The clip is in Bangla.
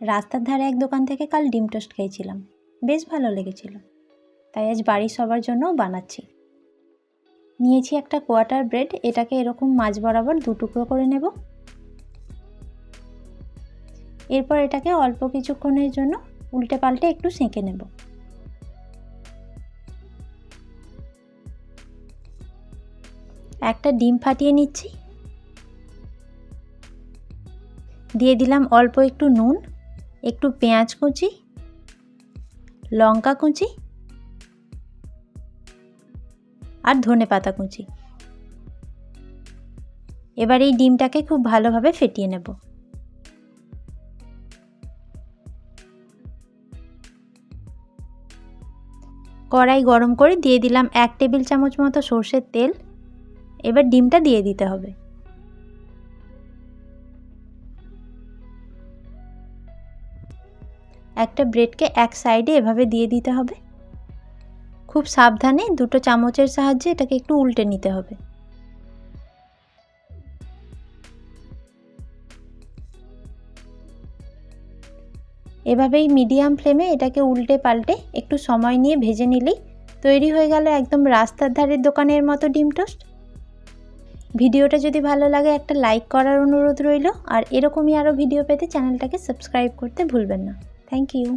রাস্তার ধারে এক দোকান থেকে কাল ডিম টোস্ট খেয়েছিলাম। বেশ ভালো লেগেছিল। তাই আজ বাড়ির সবার জন্যও বানাচ্ছি। নিয়েছি একটা কোয়াটার ব্রেড, এটাকে এরকম মাছ বরাবর দু টুকরো করে নেব। এরপর এটাকে অল্প কিছুক্ষণের জন্য উল্টে পাল্টে একটু সেঁকে নেব। একটা ডিম ফাটিয়ে নিচ্ছি। দিয়ে দিলাম অল্প একটু নুন। একটু পেঁয়াজ কুচি, লঙ্কা কুচি আর ধনে পাতা কুচি। এবার এই ডিমটাকে খুব ভালোভাবে ফেটিয়ে নেব। কড়াই গরম করে দিয়ে দিলাম এক টেবিল চামচ মতো সর্ষের তেল। এবার ডিমটা দিয়ে দিতে হবে। একটা ব্রেডকে এক সাইডে এভাবে দিয়ে দিতে হবে। খুব সাবধানে দুটো চামচের সাহায্যে এটাকে একটু উল্টে নিতে হবে। এভাবেই মিডিয়াম ফ্লেমে এটাকে উল্টে পাল্টে একটু সময় নিয়ে ভেজে নিলেই তৈরি হয়ে গেল একদম রাস্তার ধারের দোকানের মতো ডিম টোস্ট। ভিডিওটা যদি ভালো লাগে একটা লাইক করার অনুরোধ রইল। আর এরকমই আরও ভিডিও পেতে চ্যানেলটাকে সাবস্ক্রাইব করতে ভুলবেন না। Thank you